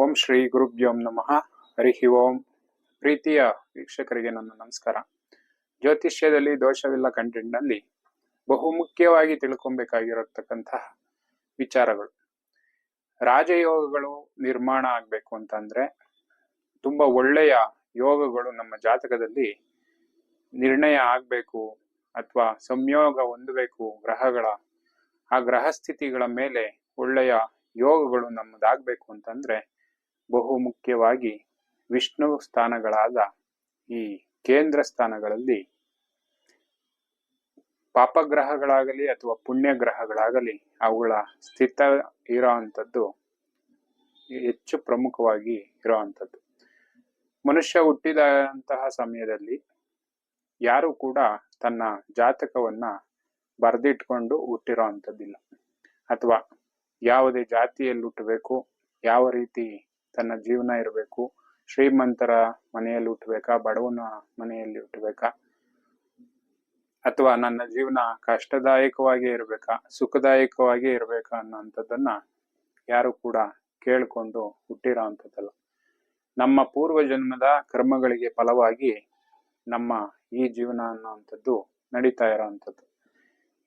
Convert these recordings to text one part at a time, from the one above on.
ಓಂ ಶ್ರೀ ಗುರುಭ್ಯೋಂ ನಮಃ. ಹರಿ ಓಂ. ಪ್ರೀತಿಯ ವೀಕ್ಷಕರಿಗೆ ನನ್ನ ನಮಸ್ಕಾರ. ಜ್ಯೋತಿಷ್ಯದಲ್ಲಿ ದೋಷವಿಲ್ಲ ಕಂಟೆಂಟ್ನಲ್ಲಿ ಬಹುಮುಖ್ಯವಾಗಿ ತಿಳ್ಕೊಬೇಕಾಗಿರತಕ್ಕಂತಹ ವಿಚಾರಗಳು. ರಾಜಯೋಗಗಳು ನಿರ್ಮಾಣ ಆಗಬೇಕು ಅಂತಂದ್ರೆ ತುಂಬಾ ಒಳ್ಳೆಯ ಯೋಗಗಳು ನಮ್ಮ ಜಾತಕದಲ್ಲಿ ನಿರ್ಣಯ ಆಗಬೇಕು ಅಥವಾ ಸಂಯೋಗ ಹೊಂದಬೇಕು ಗ್ರಹಗಳ, ಆ ಗ್ರಹ ಸ್ಥಿತಿಗಳ ಮೇಲೆ ಒಳ್ಳೆಯ ಯೋಗಗಳು ನಮ್ಮದಾಗಬೇಕು ಅಂತಂದ್ರೆ ಬಹು ಮುಖ್ಯವಾಗಿ ವಿಷ್ಣು ಸ್ಥಾನಗಳಾದ ಈ ಕೇಂದ್ರ ಸ್ಥಾನಗಳಲ್ಲಿ ಪಾಪಗ್ರಹಗಳಾಗಲಿ ಅಥವಾ ಪುಣ್ಯ ಗ್ರಹಗಳಾಗಲಿ ಅವುಗಳ ಸ್ಥಿತ ಇರೋ ಅಂಥದ್ದು ಹೆಚ್ಚು ಪ್ರಮುಖವಾಗಿ ಇರೋ ಅಂಥದ್ದು ಮನುಷ್ಯ ಹುಟ್ಟಿದಂತಹ ಸಮಯದಲ್ಲಿ ಯಾರು ಕೂಡ ತನ್ನ ಜಾತಕವನ್ನ ಬರೆದಿಟ್ಕೊಂಡು ಹುಟ್ಟಿರೋ ಅಂಥದ್ದಿಲ್ಲ ಅಥವಾ ಯಾವುದೇ ಜಾತಿಯಲ್ಲಿ ಹುಟ್ಟಬೇಕು ಯಾವ ರೀತಿ ತನ್ನ ಜೀವನ ಇರಬೇಕು. ಶ್ರೀಮಂತರ ಮನೆಯಲ್ಲಿ ಹುಟ್ಟಬೇಕಾ? ಬಡವನ ಮನೆಯಲ್ಲಿ ಹುಟ್ಟಬೇಕಾ? ಅಥವಾ ನನ್ನ ಜೀವನ ಕಷ್ಟದಾಯಕವಾಗಿ ಇರಬೇಕಾ? ಸುಖದಾಯಕವಾಗಿ ಇರಬೇಕಾ ಅನ್ನೋಂಥದ್ದನ್ನ ಯಾರು ಕೂಡ ಕೇಳಿಕೊಂಡು ಹುಟ್ಟಿರೋ ಅಂಥದ್ದಲ್ಲ. ನಮ್ಮ ಪೂರ್ವ ಜನ್ಮದ ಕರ್ಮಗಳಿಗೆ ಫಲವಾಗಿ ನಮ್ಮ ಈ ಜೀವನ ಅನ್ನೋವಂಥದ್ದು ನಡೀತಾ ಇರೋವಂಥದ್ದು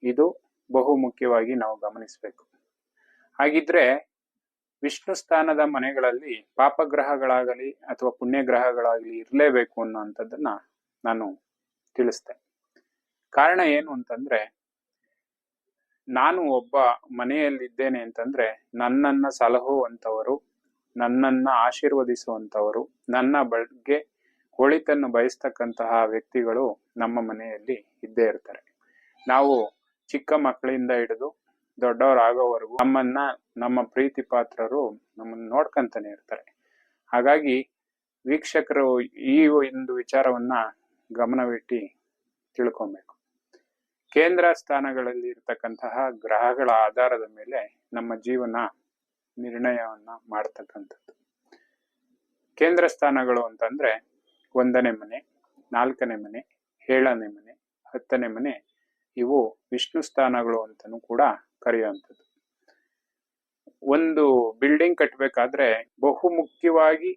ಇದು ಬಹು ಮುಖ್ಯವಾಗಿ ನಾವು ಗಮನಿಸಬೇಕು. ಹಾಗಿದ್ರೆ ವಿಷ್ಣು ಸ್ಥಾನದ ಮನೆಗಳಲ್ಲಿ ಪಾಪಗ್ರಹಗಳಾಗಲಿ ಅಥವಾ ಪುಣ್ಯಗ್ರಹಗಳಾಗಲಿ ಇರಲೇಬೇಕು ಅನ್ನೋಂಥದ್ದನ್ನ ನಾನು ತಿಳಿಸ್ತೆ ಕಾರಣ ಏನು ಅಂತಂದ್ರೆ, ನಾನು ಒಬ್ಬ ಮನೆಯಲ್ಲಿದ್ದೇನೆ ಅಂತಂದ್ರೆ, ನನ್ನನ್ನ ಸಲಹುವಂಥವರು, ನನ್ನನ್ನ ಆಶೀರ್ವದಿಸುವಂಥವರು, ನನ್ನ ಬಗ್ಗೆ ಒಳಿತನ್ನು ಬಯಸ್ತಕ್ಕಂತಹ ವ್ಯಕ್ತಿಗಳು ನಮ್ಮ ಮನೆಯಲ್ಲಿ ಇದ್ದೇ ಇರ್ತಾರೆ. ನಾವು ಚಿಕ್ಕ ಮಕ್ಕಳಿಂದ ಹಿಡಿದು ದೊಡ್ಡವರಾಗೋವರೆಗೂ ನಮ್ಮನ್ನ, ನಮ್ಮ ಪ್ರೀತಿ ಪಾತ್ರರು ನಮ್ಮನ್ನ ನೋಡ್ಕೊಂತಾನೆ ಇರ್ತಾರೆ. ಹಾಗಾಗಿ ವೀಕ್ಷಕರು ಈ ಒಂದು ವಿಚಾರವನ್ನ ಗಮನವಿಟ್ಟು ತಿಳ್ಕೊಬೇಕು. ಕೇಂದ್ರ ಸ್ಥಾನಗಳಲ್ಲಿ ಇರ್ತಕ್ಕಂತಹ ಗ್ರಹಗಳ ಆಧಾರದ ಮೇಲೆ ನಮ್ಮ ಜೀವನ ನಿರ್ಣಯವನ್ನ ಮಾಡ್ತಕ್ಕಂಥದ್ದು. ಕೇಂದ್ರ ಸ್ಥಾನಗಳು ಅಂತಂದ್ರೆ ಒಂದನೇ ಮನೆ, ನಾಲ್ಕನೇ ಮನೆ, ಏಳನೇ ಮನೆ, ಹತ್ತನೇ ಮನೆ, ಇವು ವಿಷ್ಣು ಸ್ಥಾನಗಳು ಅಂತಲೂ ಕೂಡ ಕರೆಯುವಂಥದ್ದು. ಒಂದು ಬಿಲ್ಡಿಂಗ್ ಕಟ್ಟಬೇಕಾದ್ರೆ ಬಹು ಮುಖ್ಯವಾಗಿ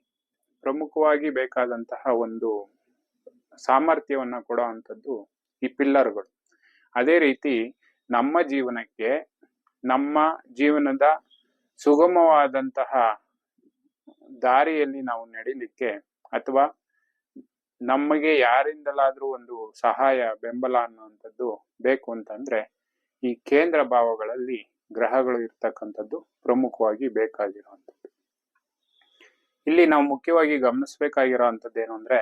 ಪ್ರಮುಖವಾಗಿ ಬೇಕಾದಂತಹ ಒಂದು ಸಾಮರ್ಥ್ಯವನ್ನು ಕೊಡೋ ಅಂಥದ್ದು ಈ ಪಿಲ್ಲರ್ಗಳು. ಅದೇ ರೀತಿ ನಮ್ಮ ಜೀವನಕ್ಕೆ, ನಮ್ಮ ಜೀವನದ ಸುಗಮವಾದಂತಹ ದಾರಿಯಲ್ಲಿ ನಾವು ನಡೀಲಿಕ್ಕೆ ಅಥವಾ ನಮಗೆ ಯಾರಿಂದಲಾದ್ರೂ ಒಂದು ಸಹಾಯ, ಬೆಂಬಲ ಅನ್ನುವಂಥದ್ದು ಬೇಕು ಅಂತಂದ್ರೆ ಈ ಕೇಂದ್ರ ಭಾವಗಳಲ್ಲಿ ಗ್ರಹಗಳು ಇರ್ತಕ್ಕಂಥದ್ದು ಪ್ರಮುಖವಾಗಿ ಬೇಕಾಗಿರುವಂಥದ್ದು. ಇಲ್ಲಿ ನಾವು ಮುಖ್ಯವಾಗಿ ಗಮನಿಸಬೇಕಾಗಿರೋ ಅಂಥದ್ದು ಏನು ಅಂದ್ರೆ,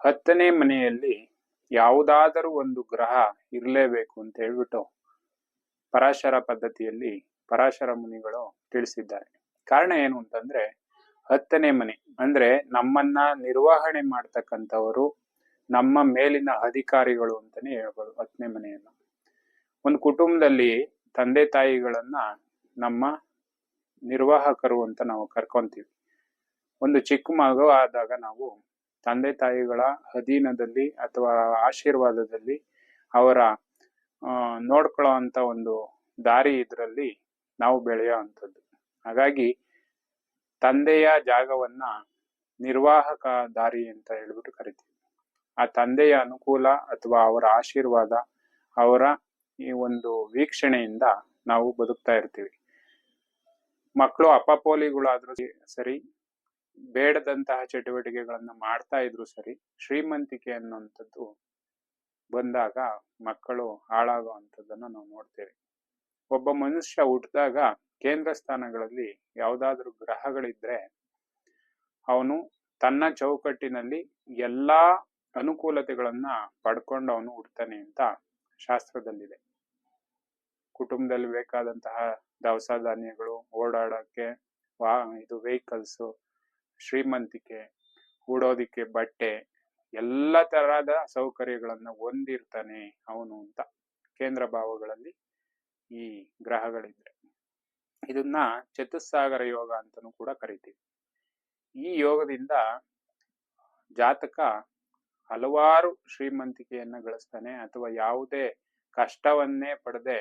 ಹತ್ತನೇ ಮನೆಯಲ್ಲಿ ಯಾವುದಾದರೂ ಒಂದು ಗ್ರಹ ಇರಲೇಬೇಕು ಅಂತ ಹೇಳ್ಬಿಟ್ಟು ಪರಾಶರ ಪದ್ಧತಿಯಲ್ಲಿ ಪರಾಶರ ಮುನಿಗಳು ತಿಳಿಸಿದ್ದಾರೆ. ಕಾರಣ ಏನು ಅಂತಂದ್ರೆ, ಹತ್ತನೇ ಮನೆ ಅಂದ್ರೆ ನಮ್ಮನ್ನ ನಿರ್ವಹಣೆ ಮಾಡ್ತಕ್ಕಂಥವರು ನಮ್ಮ ಮೇಲಿನ ಅಧಿಕಾರಿಗಳು ಅಂತಾನೆ ಹೇಳ್ಬೋದು ಹತ್ತನೇ ಮನೆಯನ್ನ. ಒಂದು ಕುಟುಂಬದಲ್ಲಿ ತಂದೆ ತಾಯಿಗಳನ್ನ ನಮ್ಮ ನಿರ್ವಾಹಕರು ಅಂತ ನಾವು ಕರ್ಕೊಂತೀವಿ. ಒಂದು ಚಿಕ್ಕ ಮಗು ಆದಾಗ ನಾವು ತಂದೆ ತಾಯಿಗಳ ಅಧೀನದಲ್ಲಿ ಅಥವಾ ಆಶೀರ್ವಾದದಲ್ಲಿ ಅವರ ನೋಡ್ಕೊಳ್ಳೋ ಅಂತ ಒಂದು ದಾರಿ ಇದರಲ್ಲಿ ನಾವು ಬೆಳೆಯೋ ಅಂಥದ್ದು. ಹಾಗಾಗಿ ತಂದೆಯ ಜಾಗವನ್ನ ನಿರ್ವಾಹಕ ದಾರಿ ಅಂತ ಹೇಳ್ಬಿಟ್ಟು ಕರಿತೀವಿ. ಆ ತಂದೆಯ ಅನುಕೂಲ ಅಥವಾ ಅವರ ಆಶೀರ್ವಾದ, ಅವರ ಈ ಒಂದು ವೀಕ್ಷಣೆಯಿಂದ ನಾವು ಬದುಕ್ತಾ ಇರ್ತೀವಿ. ಮಕ್ಕಳು ಅಪಪೋಲಿಗಳಾದ್ರೂ ಸರಿ, ಬೇಡದಂತಹ ಚಟುವಟಿಕೆಗಳನ್ನು ಮಾಡ್ತಾ ಇದ್ರು ಸರಿ, ಶ್ರೀಮಂತಿಕೆ ಅನ್ನುವಂಥದ್ದು ಬಂದಾಗ ಮಕ್ಕಳು ಹಾಳಾಗೋ ಅಂಥದ್ದನ್ನ ನಾವು ನೋಡ್ತೇವೆ. ಒಬ್ಬ ಮನುಷ್ಯ ಹುಟ್ಟಿದಾಗ ಕೇಂದ್ರ ಸ್ಥಾನಗಳಲ್ಲಿ ಯಾವುದಾದ್ರೂ ಗ್ರಹಗಳಿದ್ರೆ ಅವನು ತನ್ನ ಚೌಕಟ್ಟಿನಲ್ಲಿ ಎಲ್ಲಾ ಅನುಕೂಲತೆಗಳನ್ನ ಪಡ್ಕೊಂಡು ಅವನು ಹುಡ್ತಾನೆ ಅಂತ ಶಾಸ್ತ್ರದಲ್ಲಿದೆ. ಕುಟುಂಬದಲ್ಲಿ ಬೇಕಾದಂತಹ ದವಸ ಧಾನ್ಯಗಳು ಓಡಾಡಕ್ಕೆ ವಾ, ಇದು ವೆಹಿಕಲ್ಸು ಶ್ರೀಮಂತಿಕೆ ಉಡೋದಿಕ್ಕೆ ಬಟ್ಟೆ, ಎಲ್ಲ ತರಹದ ಸೌಕರ್ಯಗಳನ್ನು ಹೊಂದಿರ್ತಾನೆ ಅವನು ಅಂತ ಕೇಂದ್ರ ಭಾವಗಳಲ್ಲಿ ಈ ಗ್ರಹಗಳಿದ್ರೆ. ಇದನ್ನ ಚತುಸ್ಸಾಗರ ಯೋಗ ಅಂತಲೂ ಕೂಡ ಕರಿತೀವಿ. ಈ ಯೋಗದಿಂದ ಜಾತಕ ಹಲವಾರು ಶ್ರೀಮಂತಿಕೆಯನ್ನ ಗಳಿಸ್ತಾನೆ ಅಥವಾ ಯಾವುದೇ ಕಷ್ಟವನ್ನೇ ಪಡೆದೆ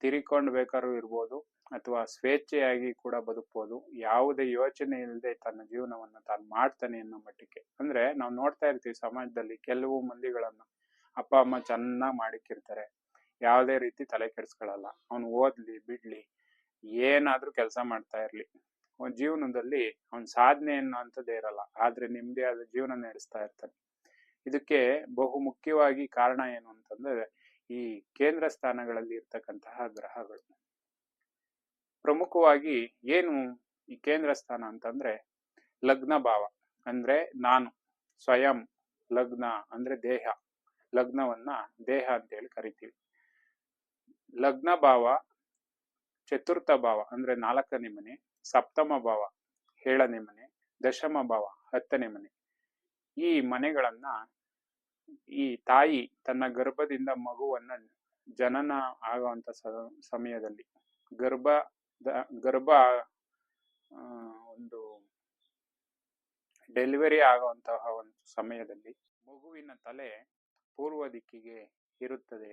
ತಿರಿಕೊಂಡು ಬೇಕಾದ್ರೂ ಇರ್ಬೋದು ಅಥವಾ ಸ್ವೇಚ್ಛೆಯಾಗಿ ಕೂಡ ಬದುಕ್ಬೋದು. ಯಾವುದೇ ಯೋಚನೆ ಇಲ್ಲದೆ ತನ್ನ ಜೀವನವನ್ನು ತಾನು ಮಾಡ್ತಾನೆ ಅನ್ನೋ ಮಟ್ಟಕ್ಕೆ ಅಂದ್ರೆ ನಾವು ನೋಡ್ತಾ ಇರ್ತೀವಿ ಸಮಾಜದಲ್ಲಿ ಕೆಲವು ಮಂದಿಗಳನ್ನ ಅಪ್ಪ, ಅಮ್ಮ ಚೆನ್ನಾಗಿ ಮಾಡಿಕ್ಕಿರ್ತಾರೆ. ಯಾವುದೇ ರೀತಿ ತಲೆ ಕೆಡಿಸ್ಕೊಳ್ಳಲ್ಲ ಅವ್ನು ಓದ್ಲಿ, ಬಿಡ್ಲಿ, ಏನಾದ್ರೂ ಕೆಲಸ ಮಾಡ್ತಾ ಇರ್ಲಿ. ಅವನ ಜೀವನದಲ್ಲಿ ಅವನ ಸಾಧನೆ ಅನ್ನೋಂಥದ್ದೇ ಇರಲ್ಲ. ಆದ್ರೆ ಆದ ಜೀವನ ನಡೆಸ್ತಾ ಇರ್ತಾನೆ. ಇದಕ್ಕೆ ಬಹು ಮುಖ್ಯವಾಗಿ ಕಾರಣ ಏನು ಅಂತಂದ್ರೆ ಈ ಕೇಂದ್ರ ಸ್ಥಾನಗಳಲ್ಲಿ ಇರ್ತಕ್ಕಂತಹ ಗ್ರಹಗಳು. ಪ್ರಮುಖವಾಗಿ ಏನು ಈ ಕೇಂದ್ರ ಸ್ಥಾನ ಅಂತಂದ್ರೆ ಲಗ್ನ ಭಾವ, ಅಂದ್ರೆ ನಾನು, ಸ್ವಯಂ ಲಗ್ನ ಅಂದ್ರೆ ದೇಹ, ಲಗ್ನವನ್ನ ದೇಹ ಅಂತ ಹೇಳಿ ಕರಿತೀವಿ. ಲಗ್ನ ಭಾವ, ಚತುರ್ಥ ಭಾವ ಅಂದ್ರೆ ನಾಲ್ಕನೇ ಮನೆ, ಸಪ್ತಮ ಭಾವ ಏಳನೇ ಮನೆ, ದಶಮ ಭಾವ ಹತ್ತನೇ ಮನೆ. ಈ ಮನೆಗಳನ್ನ ಈ ತಾಯಿ ತನ್ನ ಗರ್ಭದಿಂದ ಮಗುವನ್ನ ಜನನ ಆಗುವಂತ ಸಮಯದಲ್ಲಿ ಗರ್ಭ ಗರ್ಭ ಒಂದು ಡೆಲಿವರಿ ಆಗುವಂತಹ ಒಂದು ಸಮಯದಲ್ಲಿ ಮಗುವಿನ ತಲೆ ಪೂರ್ವ ದಿಕ್ಕಿಗೆ ಇರುತ್ತದೆ.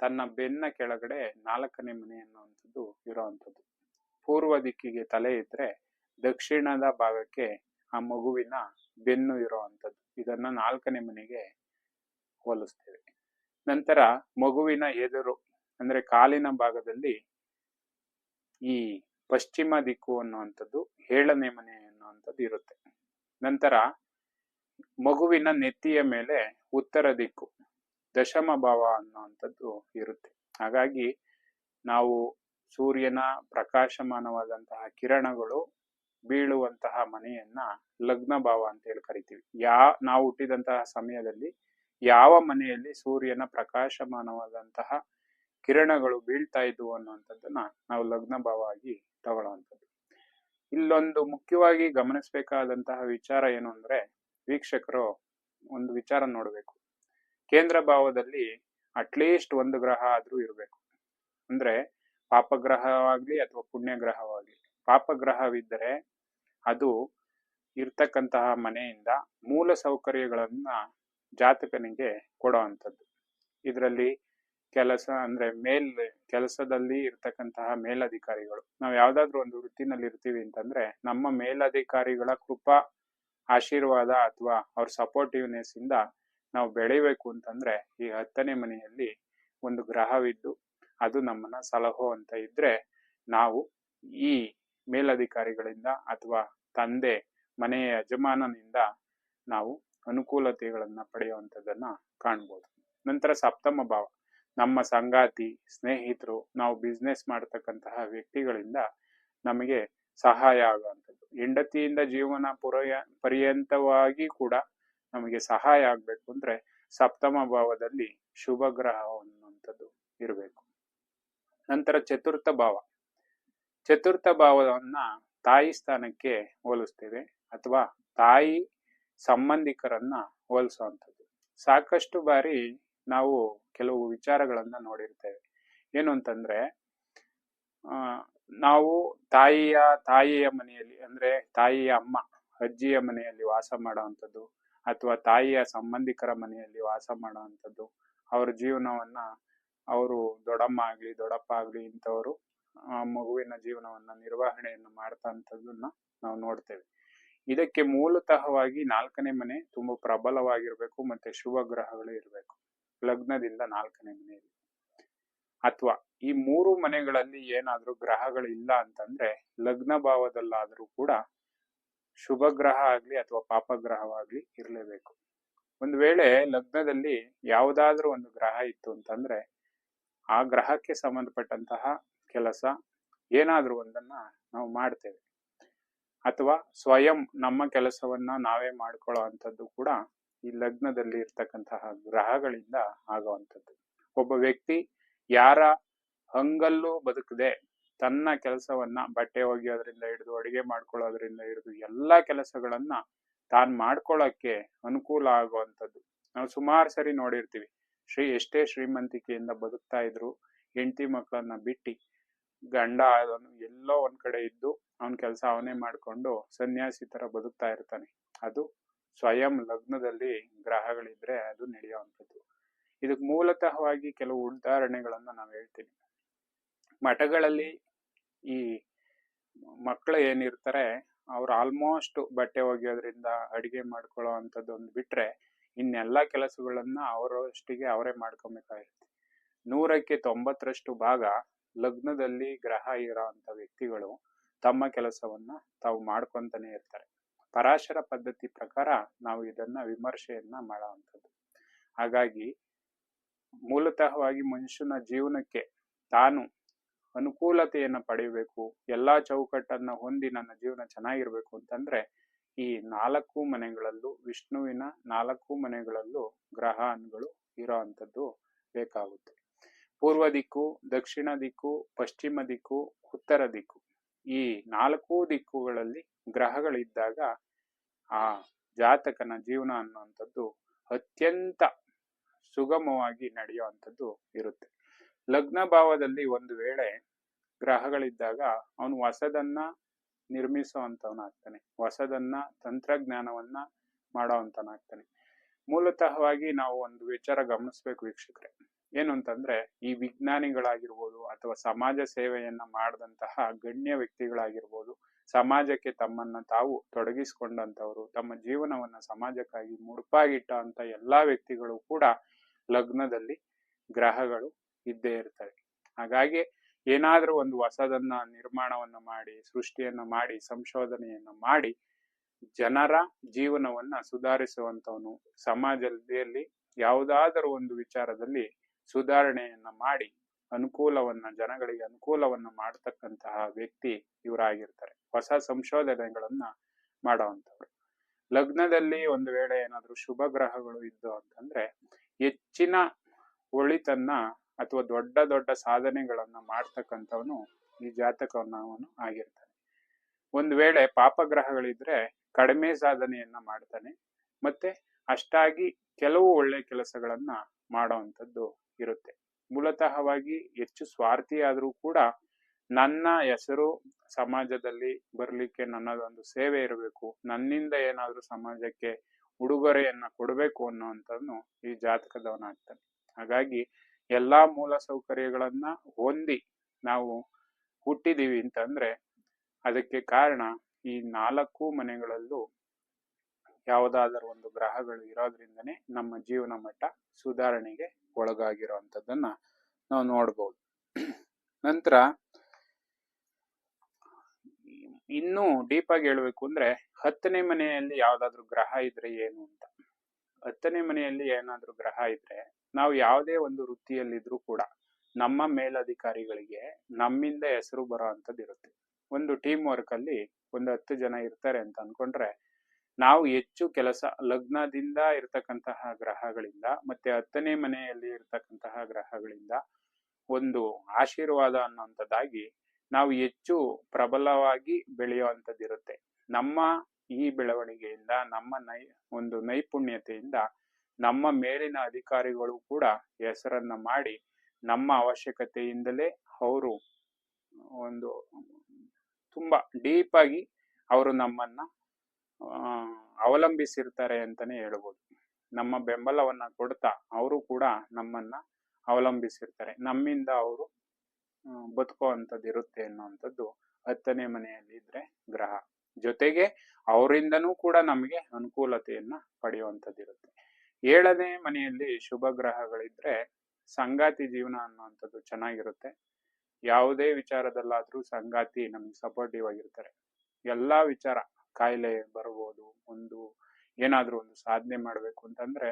ತನ್ನ ಬೆನ್ನ ಕೆಳಗಡೆ ನಾಲ್ಕನೇ ಮನೆ ಅನ್ನುವಂಥದ್ದು ಇರುವಂಥದ್ದು. ಪೂರ್ವ ದಿಕ್ಕಿಗೆ ತಲೆ ಇದ್ರೆ ದಕ್ಷಿಣದ ಭಾಗಕ್ಕೆ ಆ ಮಗುವಿನ ಬೆನ್ನು ಇರುವಂಥದ್ದು. ಇದನ್ನ ನಾಲ್ಕನೇ ಮನೆಗೆ ಹೋಲಿಸ್ತೇವೆ. ನಂತರ ಮಗುವಿನ ಎದುರು, ಅಂದ್ರೆ ಕಾಲಿನ ಭಾಗದಲ್ಲಿ ಈ ಪಶ್ಚಿಮ ದಿಕ್ಕು ಅನ್ನುವಂಥದ್ದು, ಏಳನೇ ಮನೆ ಅನ್ನುವಂಥದ್ದು ಇರುತ್ತೆ. ನಂತರ ಮಗುವಿನ ನೆತ್ತಿಯ ಮೇಲೆ ಉತ್ತರ ದಿಕ್ಕು, ದಶಮ ಭಾವ ಅನ್ನುವಂಥದ್ದು ಇರುತ್ತೆ. ಹಾಗಾಗಿ ನಾವು ಸೂರ್ಯನ ಪ್ರಕಾಶಮಾನವಾದಂತಹ ಕಿರಣಗಳು ಬೀಳುವಂತಹ ಮನೆಯನ್ನ ಲಗ್ನ ಭಾವ ಅಂತ ಹೇಳಿ ಕರಿತೀವಿ. ಯಾ, ನಾವು ಹುಟ್ಟಿದಂತಹ ಸಮಯದಲ್ಲಿ ಯಾವ ಮನೆಯಲ್ಲಿ ಸೂರ್ಯನ ಪ್ರಕಾಶಮಾನವಾದಂತಹ ಕಿರಣಗಳು ಬೀಳ್ತಾ ಇದ್ವು ಅನ್ನುವಂಥದ್ದನ್ನ ನಾವು ಲಗ್ನ ಭಾವ ಆಗಿ ತಗೊಳ್ಳುವಂಥದ್ದು. ಇಲ್ಲೊಂದು ಮುಖ್ಯವಾಗಿ ಗಮನಿಸಬೇಕಾದಂತಹ ವಿಚಾರ ಏನು ಅಂದ್ರೆ, ವೀಕ್ಷಕರು ಒಂದು ವಿಚಾರ ನೋಡಬೇಕು. ಕೇಂದ್ರ ಭಾವದಲ್ಲಿ ಅಟ್ಲೀಸ್ಟ್ ಒಂದು ಗ್ರಹ ಆದ್ರೂ ಇರಬೇಕು. ಅಂದ್ರೆ ಪಾಪಗ್ರಹವಾಗ್ಲಿ ಅಥವಾ ಪುಣ್ಯಗ್ರಹವಾಗ್ಲಿ ಪಾಪಗ್ರಹವಿದ್ದರೆ ಅದು ಇರ್ತಕ್ಕಂತಹ ಮನೆಯಿಂದ ಮೂಲ ಸೌಕರ್ಯಗಳನ್ನು ಜಾತಕನಿಗೆ ಕೊಡುವಂಥದ್ದು. ಇದರಲ್ಲಿ ಕೆಲಸ ಅಂದ್ರೆ ಮೇಲ್ ಕೆಲಸದಲ್ಲಿ ಇರ್ತಕ್ಕಂತಹ ಮೇಲಧಿಕಾರಿಗಳು. ನಾವು ಯಾವುದಾದ್ರೂ ಒಂದು ವೃತ್ತಿನಲ್ಲಿ ಇರ್ತೀವಿ ಅಂತಂದ್ರೆ ನಮ್ಮ ಮೇಲಧಿಕಾರಿಗಳ ಕೃಪಾ, ಆಶೀರ್ವಾದ ಅಥವಾ ಅವ್ರ ಸಪೋರ್ಟಿವ್ನೆಸ್ ಇಂದ ನಾವು ಬೆಳಿಬೇಕು ಅಂತಂದ್ರೆ ಈ ಹತ್ತನೇ ಮನೆಯಲ್ಲಿ ಒಂದು ಗ್ರಹವಿದ್ದು ಅದು ನಮ್ಮನ್ನ ಸಲಹೋ ಅಂತ ಇದ್ರೆ ನಾವು ಈ ಮೇಲಧಿಕಾರಿಗಳಿಂದ ಅಥವಾ ತಂದೆ, ಮನೆಯ ಯಜಮಾನನಿಂದ ನಾವು ಅನುಕೂಲತೆಗಳನ್ನ ಪಡೆಯುವಂಥದ್ದನ್ನ ಕಾಣ್ಬೋದು. ನಂತರ ಸಪ್ತಮ ಭಾವ, ನಮ್ಮ ಸಂಗಾತಿ, ಸ್ನೇಹಿತರು, ನಾವು ಬಿಸ್ನೆಸ್ ಮಾಡ್ತಕ್ಕಂತಹ ವ್ಯಕ್ತಿಗಳಿಂದ ನಮಗೆ ಸಹಾಯ ಆಗುವಂಥದ್ದು. ಹೆಂಡತಿಯಿಂದ ಜೀವನ ಪುರಯ, ಪರ್ಯಂತವಾಗಿ ಕೂಡ ನಮಗೆ ಸಹಾಯ ಆಗಬೇಕು ಅಂದ್ರೆ ಸಪ್ತಮ ಭಾವದಲ್ಲಿ ಶುಭ ಗ್ರಹ ಅನ್ನುವಂಥದ್ದು ಇರಬೇಕು. ನಂತರ ಚತುರ್ಥ ಭಾವ, ಚತುರ್ಥ ಭಾವವನ್ನ ತಾಯಿ ಸ್ಥಾನಕ್ಕೆ ಹೋಲಿಸ್ತೇವೆ ಅಥವಾ ತಾಯಿ ಸಂಬಂಧಿಕರನ್ನ ಹೋಲಿಸುವಂಥದ್ದು. ಸಾಕಷ್ಟು ಬಾರಿ ನಾವು ಕೆಲವು ವಿಚಾರಗಳನ್ನ ನೋಡಿರ್ತೇವೆ. ಏನು ಅಂತಂದ್ರೆ ನಾವು ತಾಯಿಯ ತಾಯಿಯ ಮನೆಯಲ್ಲಿ ಅಂದ್ರೆ ತಾಯಿಯ ಅಮ್ಮ, ಅಜ್ಜಿಯ ಮನೆಯಲ್ಲಿ ವಾಸ ಮಾಡುವಂಥದ್ದು ಅಥವಾ ತಾಯಿಯ ಸಂಬಂಧಿಕರ ಮನೆಯಲ್ಲಿ ವಾಸ ಮಾಡುವಂಥದ್ದು, ಅವ್ರ ಜೀವನವನ್ನ ಅವರು ದೊಡ್ಡಮ್ಮ ಆಗ್ಲಿ, ದೊಡ್ಡಪ್ಪ ಆಗ್ಲಿ ಇಂಥವರು ಆ ಮಗುವಿನ ಜೀವನವನ್ನ, ನಿರ್ವಹಣೆಯನ್ನು ಮಾಡ್ತಂಥದ್ದನ್ನ ನಾವು ನೋಡ್ತೇವೆ. ಇದಕ್ಕೆ ಮೂಲತಃವಾಗಿ ನಾಲ್ಕನೇ ಮನೆ ತುಂಬಾ ಪ್ರಬಲವಾಗಿರ್ಬೇಕು ಮತ್ತೆ ಶುಭ ಗ್ರಹಗಳು ಇರಬೇಕು. ಲಗ್ನದಿಂದ ನಾಲ್ಕನೇ ಮನೆಯಲ್ಲಿ. ಅಥವಾ ಈ ಮೂರು ಮನೆಗಳಲ್ಲಿ ಏನಾದ್ರೂ ಗ್ರಹಗಳು ಇಲ್ಲ ಅಂತಂದ್ರೆ ಲಗ್ನ ಭಾವದಲ್ಲಾದ್ರೂ ಕೂಡ ಶುಭ ಗ್ರಹ ಆಗ್ಲಿ ಅಥವಾ ಪಾಪ ಗ್ರಹವಾಗ್ಲಿ ಇರಲೇಬೇಕು. ಒಂದು ವೇಳೆ ಲಗ್ನದಲ್ಲಿ ಯಾವುದಾದ್ರೂ ಒಂದು ಗ್ರಹ ಇತ್ತು ಅಂತಂದ್ರೆ ಆ ಗ್ರಹಕ್ಕೆ ಸಂಬಂಧಪಟ್ಟಂತಹ ಕೆಲಸ ಏನಾದರೂ ಒಂದನ್ನ ನಾವು ಮಾಡ್ತೇವೆ. ಅಥವಾ ಸ್ವಯಂ ನಮ್ಮ ಕೆಲಸವನ್ನ ನಾವೇ ಮಾಡ್ಕೊಳ್ಳೋ ಅಂಥದ್ದು ಕೂಡ ಈ ಲಗ್ನದಲ್ಲಿ ಇರ್ತಕ್ಕಂತಹ ಗ್ರಹಗಳಿಂದ ಆಗುವಂಥದ್ದು. ಒಬ್ಬ ವ್ಯಕ್ತಿ ಯಾರ ಹಂಗಲ್ಲೂ ಬದುಕದೆ ತನ್ನ ಕೆಲಸವನ್ನ ಬಟ್ಟೆ ಒಗೆಯೋದ್ರಿಂದ ಹಿಡಿದು, ಅಡುಗೆ ಮಾಡ್ಕೊಳ್ಳೋದ್ರಿಂದ ಹಿಡಿದು ಎಲ್ಲ ಕೆಲಸಗಳನ್ನ ತಾನ್ ಮಾಡ್ಕೊಳ್ಳೋಕೆ ಅನುಕೂಲ ಆಗುವಂಥದ್ದು. ನಾವು ಸುಮಾರು ಸರಿ ನೋಡಿರ್ತೀವಿ. ಶ್ರೀ ಎಷ್ಟೇ ಶ್ರೀಮಂತಿಕೆಯಿಂದ ಬದುಕ್ತಾ ಇದ್ರು ಹೆಂಡತಿ ಮಕ್ಕಳನ್ನ ಬಿಟ್ಟಿ ಗಂಡ ಅವನು ಎಲ್ಲೋ ಒಂದ್ ಕಡೆ ಇದ್ದು ಅವನ ಕೆಲಸ ಅವನೇ ಮಾಡ್ಕೊಂಡು ಸನ್ಯಾಸಿ ತರ ಬದುಕ್ತಾ ಇರ್ತಾನೆ. ಅದು ಸ್ವಯಂ ಲಗ್ನದಲ್ಲಿ ಗ್ರಹಗಳಿದ್ರೆ ಅದು ನಡೆಯುವಂಥದ್ದು. ಇದಕ್ ಮೂಲತಃವಾಗಿ ಕೆಲವು ಉದಾಹರಣೆಗಳನ್ನ ನಾವು ಹೇಳ್ತೀನಿ. ಮಠಗಳಲ್ಲಿ ಈ ಮಕ್ಕಳು ಏನಿರ್ತಾರೆ, ಅವ್ರು ಆಲ್ಮೋಸ್ಟ್ ಬಟ್ಟೆ ಒಗೆಯೋದ್ರಿಂದ ಅಡಿಗೆ ಮಾಡ್ಕೊಳ್ಳೋ ಅಂಥದ್ದು ಒಂದು ಬಿಟ್ರೆ ಇನ್ನೆಲ್ಲ ಕೆಲಸಗಳನ್ನ ಅವರಷ್ಟಿಗೆ ಅವರೇ ಮಾಡ್ಕೊಬೇಕಾಗಿರುತ್ತೆ. ನೂರಕ್ಕೆ ತೊಂಬತ್ತರಷ್ಟು ಭಾಗ ಲಗ್ನದಲ್ಲಿ ಗ್ರಹ ಇರೋ ಅಂಥ ವ್ಯಕ್ತಿಗಳು ತಮ್ಮ ಕೆಲಸವನ್ನ ತಾವು ಮಾಡ್ಕೊಂತಾನೆ ಇರ್ತಾರೆ. ಪರಾಶರ ಪದ್ಧತಿ ಪ್ರಕಾರ ನಾವು ಇದನ್ನ ವಿಮರ್ಶೆಯನ್ನ ಮಾಡುವಂಥದ್ದು. ಹಾಗಾಗಿ ಮೂಲತಃವಾಗಿ ಮನುಷ್ಯನ ಜೀವನಕ್ಕೆ ತಾನು ಅನುಕೂಲತೆಯನ್ನ ಪಡೆಯಬೇಕು, ಎಲ್ಲಾ ಚೌಕಟ್ಟನ್ನ ಹೊಂದಿ ನನ್ನ ಜೀವನ ಚೆನ್ನಾಗಿರ್ಬೇಕು ಅಂತಂದ್ರೆ ಈ ನಾಲ್ಕು ಮನೆಗಳಲ್ಲೂ, ವಿಷ್ಣುವಿನ ನಾಲ್ಕು ಮನೆಗಳಲ್ಲೂ ಗ್ರಹಗಳು ಇರೋ ಅಂಥದ್ದು ಬೇಕಾಗುತ್ತೆ. ಪೂರ್ವ ದಿಕ್ಕು, ದಕ್ಷಿಣ ದಿಕ್ಕು, ಪಶ್ಚಿಮ ದಿಕ್ಕು, ಉತ್ತರ ದಿಕ್ಕು. ಈ ನಾಲ್ಕು ದಿಕ್ಕುಗಳಲ್ಲಿ ಗ್ರಹಗಳಿದ್ದಾಗ ಆ ಜಾತಕನ ಜೀವನ ಅನ್ನುವಂಥದ್ದು ಅತ್ಯಂತ ಸುಗಮವಾಗಿ ನಡೆಯುವಂಥದ್ದು ಇರುತ್ತೆ. ಲಗ್ನ ಭಾವದಲ್ಲಿ ಒಂದು ವೇಳೆ ಗ್ರಹಗಳಿದ್ದಾಗ ಅವನು ಹೊಸದನ್ನ ನಿರ್ಮಿಸುವಂತವನಾಗ್ತಾನೆ. ಹೊಸದನ್ನ, ತಂತ್ರಜ್ಞಾನವನ್ನ ಮಾಡುವಂತನಾಗ್ತಾನೆ ಮೂಲತಃವಾಗಿ ನಾವು ಒಂದು ವಿಚಾರ ಗಮನಿಸ್ಬೇಕು ವೀಕ್ಷಕರೇ. ಏನು ಅಂತಂದ್ರೆ, ಈ ವಿಜ್ಞಾನಿಗಳಾಗಿರ್ಬೋದು ಅಥವಾ ಸಮಾಜ ಸೇವೆಯನ್ನ ಮಾಡಿದಂತಹ ಗಣ್ಯ ವ್ಯಕ್ತಿಗಳಾಗಿರ್ಬೋದು, ಸಮಾಜಕ್ಕೆ ತಮ್ಮನ್ನ ತಾವು ತೊಡಗಿಸಿಕೊಂಡಂತವರು ತಮ್ಮ ಜೀವನವನ್ನ ಸಮಾಜಕ್ಕಾಗಿ ಮುಡುಪಾಗಿಟ್ಟ ಅಂತ ಎಲ್ಲಾ ವ್ಯಕ್ತಿಗಳು ಕೂಡ ಲಗ್ನದಲ್ಲಿ ಗ್ರಹಗಳು ಇದ್ದೇ ಇರ್ತವೆ. ಹಾಗಾಗಿ ಏನಾದ್ರೂ ಒಂದು ಹೊಸದನ್ನ ನಿರ್ಮಾಣವನ್ನ ಮಾಡಿ, ಸೃಷ್ಟಿಯನ್ನ ಮಾಡಿ, ಸಂಶೋಧನೆಯನ್ನ ಮಾಡಿ, ಜನರ ಜೀವನವನ್ನ ಸುಧಾರಿಸುವಂತವನು ಸಮಾಜದಲ್ಲಿ ಯಾವುದಾದರೂ ಒಂದು ವಿಚಾರದಲ್ಲಿ ಸುಧಾರಣೆಯನ್ನ ಮಾಡಿ ಅನುಕೂಲವನ್ನ, ಜನಗಳಿಗೆ ಅನುಕೂಲವನ್ನ ಮಾಡತಕ್ಕಂತಹ ವ್ಯಕ್ತಿ ಇವರಾಗಿರ್ತಾರೆ. ಹೊಸ ಸಂಶೋಧನೆಗಳನ್ನ ಮಾಡುವಂಥವ್ರು. ಲಗ್ನದಲ್ಲಿ ಒಂದು ವೇಳೆ ಏನಾದರೂ ಶುಭ ಗ್ರಹಗಳು ಇದ್ದು ಅಂತಂದ್ರೆ ಹೆಚ್ಚಿನ ಒಳಿತನ್ನ ಅಥವಾ ದೊಡ್ಡ ದೊಡ್ಡ ಸಾಧನೆಗಳನ್ನ ಮಾಡ್ತಕ್ಕಂಥವನು ಈ ಜಾತಕವನ್ನು ಆಗಿರ್ತಾನೆ. ಒಂದು ವೇಳೆ ಪಾಪಗ್ರಹಗಳಿದ್ರೆ ಕಡಿಮೆ ಸಾಧನೆಯನ್ನ ಮಾಡ್ತಾನೆ. ಮತ್ತೆ ಅಷ್ಟಾಗಿ ಕೆಲವು ಒಳ್ಳೆ ಕೆಲಸಗಳನ್ನ ಮಾಡುವಂಥದ್ದು ಇರುತ್ತೆ. ಮೂಲತಃವಾಗಿ ಹೆಚ್ಚು ಸ್ವಾರ್ಥಿ ಆದರೂ ಕೂಡ ನನ್ನ ಹೆಸರು ಸಮಾಜದಲ್ಲಿ ಬರಲಿಕ್ಕೆ ನನ್ನದೊಂದು ಸೇವೆ ಇರಬೇಕು. ನನ್ನಿಂದ ಏನಾದರೂ ಸಮಾಜಕ್ಕೆ ಉಡುಗೊರೆಯನ್ನ ಕೊಡಬೇಕು ಅನ್ನೋಂಥದ್ದು ಈ ಜಾತಕದವನಾಗ್ತಾನೆ. ಹಾಗಾಗಿ ಎಲ್ಲಾ ಮೂಲ ಸೌಕರ್ಯಗಳನ್ನ ಹೊಂದಿ ನಾವು ಹುಟ್ಟಿದೀವಿ ಅಂತಂದ್ರೆ ಅದಕ್ಕೆ ಕಾರಣ ಈ ನಾಲ್ಕು ಮನೆಗಳಲ್ಲೂ ಯಾವುದಾದರೂ ಒಂದು ಗ್ರಹಗಳು ಇರೋದ್ರಿಂದನೇ ನಮ್ಮ ಜೀವನ ಮಟ್ಟ ಸುಧಾರಣೆಗೆ ಒಳಗಾಗಿರುವಂತದ್ದನ್ನ ನಾವು ನೋಡ್ಬೋದು. ನಂತರ ಇನ್ನೂ ಡೀಪ್ ಆಗಿ ಹೇಳ್ಬೇಕು ಅಂದ್ರೆ ಹತ್ತನೇ ಮನೆಯಲ್ಲಿ ಯಾವ್ದಾದ್ರು ಗ್ರಹ ಇದ್ರೆ ಏನು ಅಂತ. ಹತ್ತನೇ ಮನೆಯಲ್ಲಿ ಏನಾದ್ರೂ ಗ್ರಹ ಇದ್ರೆ ನಾವು ಯಾವುದೇ ಒಂದು ವೃತ್ತಿಯಲ್ಲಿದ್ರೂ ಕೂಡ ನಮ್ಮ ಮೇಲಧಿಕಾರಿಗಳಿಗೆ ನಮ್ಮಿಂದ ಹೆಸರು ಬರೋ ಅಂಥದ್ದು ಇರುತ್ತೆ ಒಂದು ಟೀಮ್ ವರ್ಕ್ ಅಲ್ಲಿ ಒಂದು ಹತ್ತು ಜನ ಇರ್ತಾರೆ ಅಂತ ಅನ್ಕೊಂಡ್ರೆ ನಾವು ಹೆಚ್ಚು ಕೆಲಸ ಲಗ್ನದಿಂದ ಇರತಕ್ಕಂತಹ ಗ್ರಹಗಳಿಂದ, ಮತ್ತೆ ಹತ್ತನೇ ಮನೆಯಲ್ಲಿ ಇರತಕ್ಕಂತಹ ಗ್ರಹಗಳಿಂದ ಒಂದು ಆಶೀರ್ವಾದ ಅನ್ನುವಂಥದ್ದಾಗಿ ನಾವು ಹೆಚ್ಚು ಪ್ರಬಲವಾಗಿ ಬೆಳೆಯುವಂಥದ್ದಿರುತ್ತೆ. ನಮ್ಮ ಈ ಬೆಳವಣಿಗೆಯಿಂದ, ನಮ್ಮ ನೈ, ಒಂದು ನೈಪುಣ್ಯತೆಯಿಂದ ನಮ್ಮ ಮೇಲಿನ ಅಧಿಕಾರಿಗಳು ಕೂಡ ಹೆಸರನ್ನ ಮಾಡಿ ನಮ್ಮ ಅವಶ್ಯಕತೆಯಿಂದಲೇ ಅವರು ಒಂದು ತುಂಬಾ ಡೀಪ್ ಆಗಿ ಅವರು ನಮ್ಮನ್ನ ಅವಲಂಬಿಸಿರ್ತಾರೆ ಅಂತಾನೆ ಹೇಳ್ಬೋದು. ನಮ್ಮ ಬೆಂಬಲವನ್ನ ಕೊಡ್ತಾ ಅವರು ಕೂಡ ನಮ್ಮನ್ನ ಅವಲಂಬಿಸಿರ್ತಾರೆ. ನಮ್ಮಿಂದ ಅವರು ಬದುಕುವಂಥದ್ದು ಇರುತ್ತೆ ಅನ್ನುವಂಥದ್ದು ಹತ್ತನೇ ಮನೆಯಲ್ಲಿ ಇದ್ರೆ ಗ್ರಹ. ಜೊತೆಗೆ ಅವರಿಂದನೂ ಕೂಡ ನಮಗೆ ಅನುಕೂಲತೆಯನ್ನ ಪಡೆಯುವಂಥದ್ದು ಇರುತ್ತೆ. ಏಳನೇ ಮನೆಯಲ್ಲಿ ಶುಭ ಗ್ರಹಗಳಿದ್ರೆ ಸಂಗಾತಿ ಜೀವನ ಅನ್ನುವಂಥದ್ದು ಚೆನ್ನಾಗಿರುತ್ತೆ. ಯಾವುದೇ ವಿಚಾರದಲ್ಲಾದ್ರೂ ಸಂಗಾತಿ ನಮ್ಗೆ ಸಪೋರ್ಟಿವ್ ಆಗಿರ್ತಾರೆ. ಎಲ್ಲಾ ವಿಚಾರ ಕಾಯಿಲೆ ಬರ್ಬೋದು, ಒಂದು ಏನಾದರೂ ಒಂದು ಸಾಧನೆ ಮಾಡ್ಬೇಕು ಅಂತಂದ್ರೆ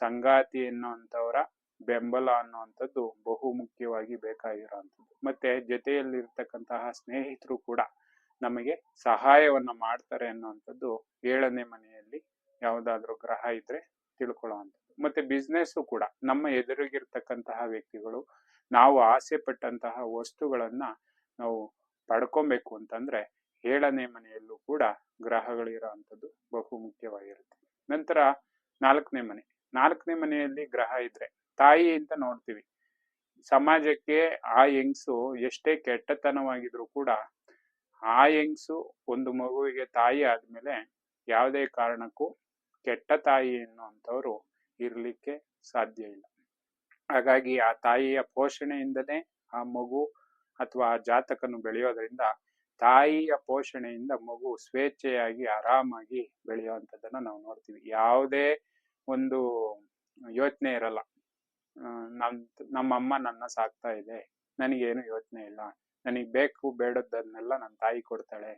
ಸಂಗಾತಿ ಅನ್ನುವಂಥವರ ಬೆಂಬಲ ಅನ್ನುವಂಥದ್ದು ಬಹು ಮುಖ್ಯವಾಗಿ ಬೇಕಾಗಿರೋವಂಥದ್ದು. ಮತ್ತೆ ಜೊತೆಯಲ್ಲಿರ್ತಕ್ಕಂತಹ ಸ್ನೇಹಿತರು ಕೂಡ ನಮಗೆ ಸಹಾಯವನ್ನ ಮಾಡ್ತಾರೆ ಅನ್ನುವಂಥದ್ದು ಏಳನೇ ಮನೆಯಲ್ಲಿ ಯಾವುದಾದ್ರೂ ಗ್ರಹ ಇದ್ರೆ ತಿಳ್ಕೊಳ್ಳುವಂಥದ್ದು. ಮತ್ತೆ ಬಿಸ್ನೆಸ್ ಕೂಡ ನಮ್ಮ ಎದುರಿಗಿರ್ತಕ್ಕಂತಹ ವ್ಯಕ್ತಿಗಳು ನಾವು ಆಸೆ ಪಟ್ಟಂತಹ ವಸ್ತುಗಳನ್ನ ನಾವು ಪಡ್ಕೊಬೇಕು ಅಂತಂದ್ರೆ ಏಳನೇ ಮನೆಯಲ್ಲೂ ಕೂಡ ಗ್ರಹಗಳು ಅಂಥದ್ದು ಬಹು ಮುಖ್ಯವಾಗಿರುತ್ತೆ. ನಂತರ ನಾಲ್ಕನೇ ಮನೆ. ನಾಲ್ಕನೇ ಮನೆಯಲ್ಲಿ ಗ್ರಹ ಇದ್ರೆ ತಾಯಿ ಅಂತ ನೋಡ್ತೀವಿ. ಸಮಾಜಕ್ಕೆ ಆ ಹೆಂಗ್ಸು ಎಷ್ಟೇ ಕೆಟ್ಟತನವಾಗಿದ್ರು ಕೂಡ ಆ ಹೆಂಗ್ಸು ಒಂದು ಮಗುವಿಗೆ ತಾಯಿ ಆದ್ಮೇಲೆ ಯಾವುದೇ ಕಾರಣಕ್ಕೂ ಕೆಟ್ಟ ತಾಯಿ ಎನ್ನುವಂಥವ್ರು ಇರಲಿಕ್ಕೆ ಸಾಧ್ಯ ಇಲ್ಲ. ಹಾಗಾಗಿ ಆ ತಾಯಿಯ ಪೋಷಣೆಯಿಂದನೇ ಆ ಮಗು ಅಥವಾ ಆ ಜಾತಕನು ಬೆಳೆಯೋದ್ರಿಂದ ತಾಯಿಯ ಪೋಷಣೆಯಿಂದ ಮಗು ಸ್ವೇಚ್ಛೆಯಾಗಿ ಆರಾಮಾಗಿ ಬೆಳೆಯುವಂಥದ್ದನ್ನ ನಾವು ನೋಡ್ತೀವಿ. ಯಾವುದೇ ಒಂದು ಯೋಚನೆ ಇರಲ್ಲ. ನಮ್, ನಮ್ಮಮ್ಮ ನನ್ನ ಸಾಕ್ತಾ ಇದೆ. ನನಗೇನು ಯೋಚನೆ ಇಲ್ಲ. ನನಗೆ ಬೇಕು ಬೇಡದ್ದನ್ನೆಲ್ಲ ನನ್ನ ತಾಯಿ ಕೊಡ್ತಾಳೆ.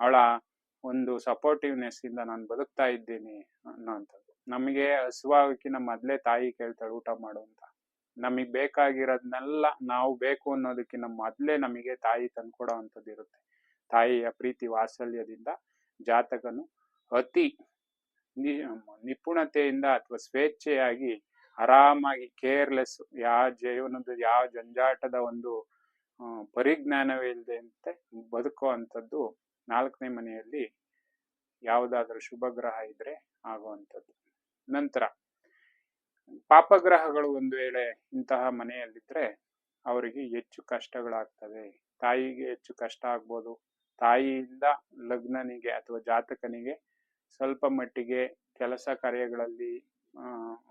ಅವಳ ಒಂದು ಸಪೋರ್ಟಿವ್ನೆಸ್ ಇಂದ ನಾನು ಬದುಕ್ತಾ ಇದ್ದೀನಿ ಅನ್ನೋಂಥದ್ದು. ನಮಗೆ ಹಸುವಾಗಕ್ಕಿಂತ ಮೊದಲೇ ತಾಯಿ ಕೇಳ್ತಾಳೆ ಊಟ ಮಾಡು ಅಂತ. ನಮಗೆ ಬೇಕಾಗಿರೋದ್ನೆಲ್ಲ ನಾವು ಬೇಕು ಅನ್ನೋದಕ್ಕಿಂತ ಮೊದಲೇ ನಮಗೆ ತಾಯಿ ತಂದ್ಕೊಡೋ ಅಂಥದ್ದು ಇರುತ್ತೆ ತಾಯಿಯ ಪ್ರೀತಿ ವಾತ್ಸಲ್ಯದಿಂದ ಜಾತಕನು ಅತಿ ನಿ- ನಿಪುಣತೆಯಿಂದ ಅಥವಾ ಸ್ವೇಚ್ಛೆಯಾಗಿ ಆರಾಮಾಗಿ ಕೇರ್ಲೆಸ್ ಯಾವ ಜೀವನದ ಯಾವ ಜಂಜಾಟದ ಒಂದು ಪರಿಜ್ಞಾನವೇ ಇಲ್ಲದೆ ಬದುಕೋ ಅಂಥದ್ದು ನಾಲ್ಕನೇ ಮನೆಯಲ್ಲಿ ಯಾವುದಾದ್ರೂ ಶುಭ ಗ್ರಹ ಇದ್ರೆ ಆಗುವಂಥದ್ದು. ನಂತರ ಪಾಪಗ್ರಹಗಳು ಒಂದು ವೇಳೆ ಇಂತಹ ಮನೆಯಲ್ಲಿದ್ರೆ ಅವರಿಗೆ ಹೆಚ್ಚು ಕಷ್ಟಗಳಾಗ್ತವೆ ತಾಯಿಗೆ ಹೆಚ್ಚು ಕಷ್ಟ ಆಗ್ಬೋದು. ತಾಯಿಯಿಂದ ಲಗ್ನನಿಗೆ ಅಥವಾ ಜಾತಕನಿಗೆ ಸ್ವಲ್ಪ ಮಟ್ಟಿಗೆ ಕೆಲಸ ಕಾರ್ಯಗಳಲ್ಲಿ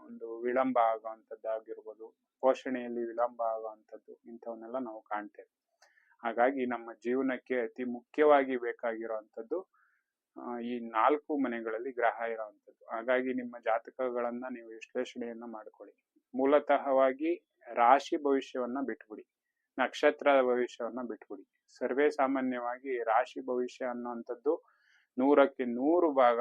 ಒಂದು ವಿಳಂಬ ಆಗುವಂಥದ್ದಾಗಿರ್ಬೋದು ಪೋಷಣೆಯಲ್ಲಿ ವಿಳಂಬ ಆಗುವಂಥದ್ದು ಇಂಥವನ್ನೆಲ್ಲ ನಾವು ಕಾಣ್ತೇವೆ. ಹಾಗಾಗಿ ನಮ್ಮ ಜೀವನಕ್ಕೆ ಅತಿ ಮುಖ್ಯವಾಗಿ ಬೇಕಾಗಿರುವಂಥದ್ದು ಈ ನಾಲ್ಕು ಮನೆಗಳಲ್ಲಿ ಗ್ರಹ ಇರುವಂಥದ್ದು. ಹಾಗಾಗಿ ನಿಮ್ಮ ಜಾತಕಗಳನ್ನ ನೀವು ವಿಶ್ಲೇಷಣೆಯನ್ನ ಮಾಡ್ಕೊಳ್ಳಿ. ಮೂಲತಃವಾಗಿ ರಾಶಿ ಭವಿಷ್ಯವನ್ನ ಬಿಟ್ಬಿಡಿ. ನಕ್ಷತ್ರ ಭವಿಷ್ಯವನ್ನ ಬಿಟ್ಬಿಡಿ. ಸರ್ವೇ ಸಾಮಾನ್ಯವಾಗಿ ರಾಶಿ ಭವಿಷ್ಯ ಅನ್ನುವಂಥದ್ದು ನೂರಕ್ಕೆ ನೂರು ಭಾಗ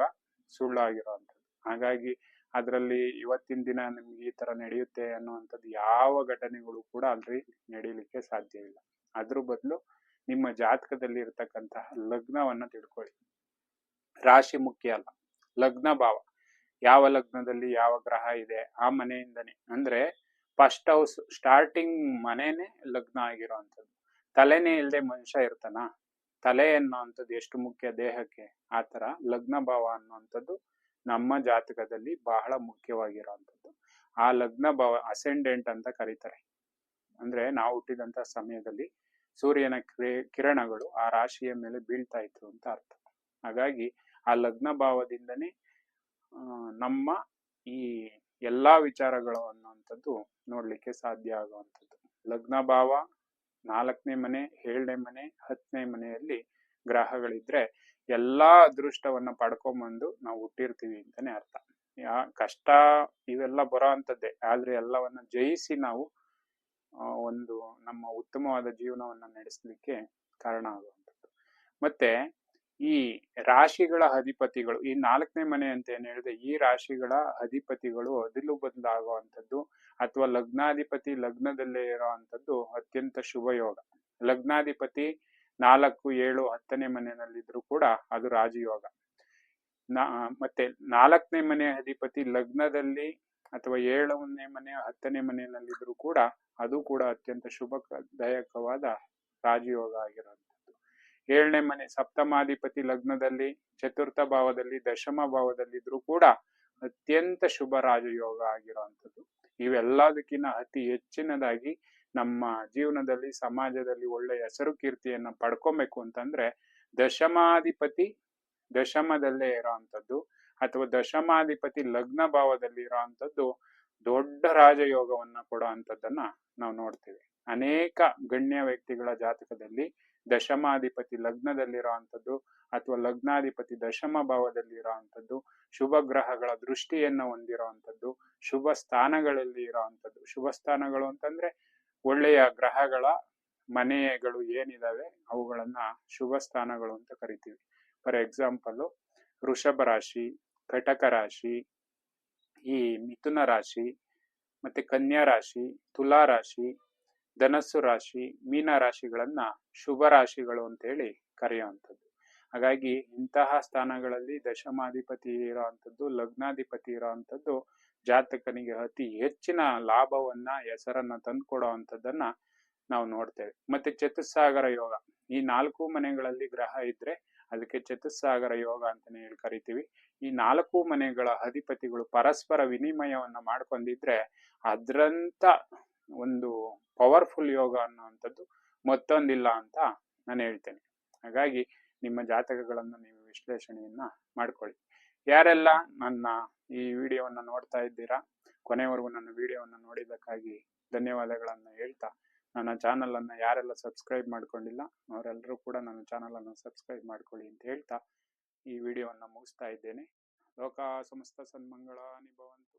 ಸುಳ್ಳಾಗಿರುವಂಥದ್ದು. ಹಾಗಾಗಿ ಅದರಲ್ಲಿ ಇವತ್ತಿನ ದಿನ ನಿಮ್ಗೆ ಈ ತರ ನಡೆಯುತ್ತೆ ಅನ್ನುವಂಥದ್ದು ಯಾವ ಘಟನೆಗಳು ಕೂಡ ಅಲ್ಲಿ ನಡೀಲಿಕ್ಕೆ ಇಲ್ಲ. ಅದ್ರ ಬದಲು ನಿಮ್ಮ ಜಾತಕದಲ್ಲಿ ಇರತಕ್ಕಂತಹ ಲಗ್ನವನ್ನ ತಿಳ್ಕೊಳ್ಳಿ. ರಾಶಿ ಮುಖ್ಯ ಅಲ್ಲ. ಲಗ್ನ ಭಾವ. ಯಾವ ಲಗ್ನದಲ್ಲಿ ಯಾವ ಗ್ರಹ ಇದೆ ಆ ಮನೆಯಿಂದನೇ. ಅಂದ್ರೆ ಫಸ್ಟ್ ಹೌಸ್ ಸ್ಟಾರ್ಟಿಂಗ್ ಮನೆನೇ ಲಗ್ನ ಆಗಿರುವಂಥದ್ದು. ತಲೆನೇ ಇಲ್ಲದೆ ಮನುಷ್ಯ ಇರ್ತಾನ. ತಲೆ ಅನ್ನುವಂಥದ್ದು ಎಷ್ಟು ಮುಖ್ಯ? ದೇಹಕ್ಕೆ. ಆ ಥರ ಲಗ್ನ ಭಾವ ಅನ್ನುವಂಥದ್ದು ನಮ್ಮ ಜಾತಕದಲ್ಲಿ ಬಹಳ ಮುಖ್ಯವಾಗಿರುವಂಥದ್ದು. ಆ ಲಗ್ನ ಭಾವ ಅಸೆಂಡೆಂಟ್ ಅಂತ ಕರೀತಾರೆ. ಅಂದ್ರೆ ನಾವು ಹುಟ್ಟಿದಂತ ಸಮಯದಲ್ಲಿ ಸೂರ್ಯನ ಕ್ರಿ- ಕಿರಣಗಳು ಆ ರಾಶಿಯ ಮೇಲೆ ಬೀಳ್ತಾ ಇತ್ತು ಅಂತ ಅರ್ಥ. ಹಾಗಾಗಿ ಆ ಲಗ್ನ ಭಾವದಿಂದನೇ ನಮ್ಮ ಈ ಎಲ್ಲಾ ವಿಚಾರಗಳು ಅನ್ನುವಂಥದ್ದು ನೋಡ್ಲಿಕ್ಕೆ ಸಾಧ್ಯ ಆಗುವಂಥದ್ದು. ಲಗ್ನ ಭಾವ ನಾಲ್ಕನೇ ಮನೆ, ಏಳನೇ ಮನೆ, ಹತ್ತನೇ ಮನೆಯಲ್ಲಿ ಗ್ರಹಗಳಿದ್ರೆ ಎಲ್ಲಾ ಅದೃಷ್ಟವನ್ನ ಪಡ್ಕೊಂಬಂದು ನಾವು ಹುಟ್ಟಿರ್ತೀವಿ ಅಂತಾನೆ ಅರ್ಥ. ಯಾ, ಕಷ್ಟ ಇವೆಲ್ಲ ಬರೋ ಅಂಥದ್ದೇ ಆದ್ರೆ ಎಲ್ಲವನ್ನ ಜಯಿಸಿ ನಾವು ಒಂದು ನಮ್ಮ ಉತ್ತಮವಾದ ಜೀವನವನ್ನ ನಡೆಸಲಿಕ್ಕೆ ಕಾರಣ ಆಗುವಂಥದ್ದು. ಮತ್ತೆ ಈ ರಾಶಿಗಳ ಅಧಿಪತಿಗಳು, ಈ ನಾಲ್ಕನೇ ಮನೆ ಅಂತ ಏನ್ ಹೇಳಿದೆ ಈ ರಾಶಿಗಳ ಅಧಿಪತಿಗಳು ಅದಿಲು ಬದಲಾಗುವಂಥದ್ದು ಅಥವಾ ಲಗ್ನಾಧಿಪತಿ ಲಗ್ನದಲ್ಲೇ ಇರುವಂತದ್ದು ಅತ್ಯಂತ ಶುಭ ಯೋಗ ಲಗ್ನಾಧಿಪತಿ ನಾಲ್ಕು, ಏಳು, ಹತ್ತನೇ ಮನೆಯಲ್ಲಿದ್ರು ಕೂಡ ಅದು ರಾಜಯೋಗ. ನಾ, ಮತ್ತೆ ನಾಲ್ಕನೇ ಮನೆ ಅಧಿಪತಿ ಲಗ್ನದಲ್ಲಿ ಅಥವಾ ಏಳನೇ ಮನೆ, ಹತ್ತನೇ ಮನೆಯಲ್ಲಿದ್ರು ಕೂಡ ಅದು ಕೂಡ ಅತ್ಯಂತ ಶುಭದಾಯಕವಾದ ರಾಜಯೋಗ ಆಗಿರುವಂಥದ್ದು ಏಳನೇ ಮನೆ ಸಪ್ತಮಾಧಿಪತಿ ಲಗ್ನದಲ್ಲಿ ಚತುರ್ಥ ಭಾವದಲ್ಲಿ ದಶಮ ಭಾವದಲ್ಲಿದ್ರೂ ಕೂಡ ಅತ್ಯಂತ ಶುಭ ರಾಜಯೋಗ ಆಗಿರುವಂಥದ್ದು. ಇವೆಲ್ಲದಕ್ಕಿಂತ ಅತಿ ಹೆಚ್ಚಿನದಾಗಿ ನಮ್ಮ ಜೀವನದಲ್ಲಿ, ಸಮಾಜದಲ್ಲಿ ಒಳ್ಳೆಯ ಹೆಸರು ಕೀರ್ತಿಯನ್ನ ಪಡ್ಕೊಬೇಕು ಅಂತಂದ್ರೆ ದಶಮಾಧಿಪತಿ ದಶಮದಲ್ಲೇ ಇರೋವಂಥದ್ದು ಅಥವಾ ದಶಮಾಧಿಪತಿ ಲಗ್ನ ಭಾವದಲ್ಲಿ ಇರೋವಂಥದ್ದು ದೊಡ್ಡ ರಾಜಯೋಗವನ್ನ ಕೊಡೋ ಅಂಥದ್ದನ್ನ ನಾವು ನೋಡ್ತೀವಿ. ಅನೇಕ ಗಣ್ಯ ವ್ಯಕ್ತಿಗಳ ಜಾತಕದಲ್ಲಿ ದಶಮಾಧಿಪತಿ ಲಗ್ನದಲ್ಲಿರುವಂಥದ್ದು ಅಥವಾ ಲಗ್ನಾಧಿಪತಿ ದಶಮ ಭಾವದಲ್ಲಿ ಇರುವಂಥದ್ದು ಶುಭ ಗ್ರಹಗಳ ದೃಷ್ಟಿಯನ್ನು ಹೊಂದಿರುವಂಥದ್ದು, ಶುಭ ಸ್ಥಾನಗಳಲ್ಲಿ ಇರುವಂಥದ್ದು. ಶುಭ ಸ್ಥಾನಗಳು ಅಂತಂದ್ರೆ ಒಳ್ಳೆಯ ಗ್ರಹಗಳ ಮನೆಗಳು ಏನಿದಾವೆ ಅವುಗಳನ್ನ ಶುಭ ಸ್ಥಾನಗಳು ಅಂತ ಕರಿತೀವಿ. ಫಾರ್ ಎಕ್ಸಾಂಪಲ್ ವೃಷಭ ರಾಶಿ, ಕಟಕ ರಾಶಿ, ಈ ಮಿಥುನ ರಾಶಿ, ಮತ್ತೆ ಕನ್ಯಾ ರಾಶಿ, ತುಲಾ ರಾಶಿ ಧನಸ್ಸು ರಾಶಿ, ಮೀನ ರಾಶಿಗಳನ್ನ ಶುಭ ರಾಶಿಗಳು ಅಂತೇಳಿ ಕರೆಯುವಂಥದ್ದು. ಹಾಗಾಗಿ ಇಂತಹ ಸ್ಥಾನಗಳಲ್ಲಿ ದಶಮಾಧಿಪತಿ ಇರೋವಂಥದ್ದು, ಲಗ್ನಾಧಿಪತಿ ಇರೋವಂಥದ್ದು ಜಾತಕನಿಗೆ ಅತಿ ಹೆಚ್ಚಿನ ಲಾಭವನ್ನ, ಹೆಸರನ್ನ ತಂದುಕೊಡೋ ಅಂಥದ್ದನ್ನ ನಾವು ನೋಡ್ತೇವೆ. ಮತ್ತೆ ಚತುಸ್ಸಾಗರ ಯೋಗ. ಈ ನಾಲ್ಕು ಮನೆಗಳಲ್ಲಿ ಗ್ರಹ ಇದ್ರೆ ಅದಕ್ಕೆ ಚತುಸ್ಸಾಗರ ಯೋಗ ಅಂತಾನೆ ಹೇಳಿ ಕರಿತೀವಿ. ಈ ನಾಲ್ಕು ಮನೆಗಳ ಅಧಿಪತಿಗಳು ಪರಸ್ಪರ ವಿನಿಮಯವನ್ನ ಮಾಡ್ಕೊಂಡಿದ್ರೆ ಅದ್ರಂತ ಒಂದು ಪವರ್ಫುಲ್ ಯೋಗ ಅನ್ನುವಂಥದ್ದು ಮತ್ತೊಂದಿಲ್ಲ ಅಂತ ನಾನು ಹೇಳ್ತೇನೆ. ಹಾಗಾಗಿ ನಿಮ್ಮ ಜಾತಕಗಳನ್ನು ನೀವು ವಿಶ್ಲೇಷಣೆಯನ್ನ ಮಾಡ್ಕೊಳ್ಳಿ. ಯಾರೆಲ್ಲ ನನ್ನ ಈ ವಿಡಿಯೋವನ್ನು ನೋಡ್ತಾ ಇದ್ದೀರಾ, ಕೊನೆವರೆಗೂ ನನ್ನ ವಿಡಿಯೋವನ್ನು ನೋಡಿದ್ದಕ್ಕಾಗಿ ಧನ್ಯವಾದಗಳನ್ನು ಹೇಳ್ತಾ, ನನ್ನ ಚಾನಲನ್ನು ಯಾರೆಲ್ಲ ಸಬ್ಸ್ಕ್ರೈಬ್ ಮಾಡ್ಕೊಂಡಿಲ್ಲ, ಅವರೆಲ್ಲರೂ ಕೂಡ ನನ್ನ ಚಾನಲನ್ನು ಸಬ್ಸ್ಕ್ರೈಬ್ ಮಾಡ್ಕೊಳ್ಳಿ ಅಂತ ಹೇಳ್ತಾ ಈ ವಿಡಿಯೋವನ್ನು ಮುಗಿಸ್ತಾ ಇದ್ದೇನೆ. ಲೋಕ ಸಮಸ್ತ ಸನ್ಮಂಗಳ ಭವಂತು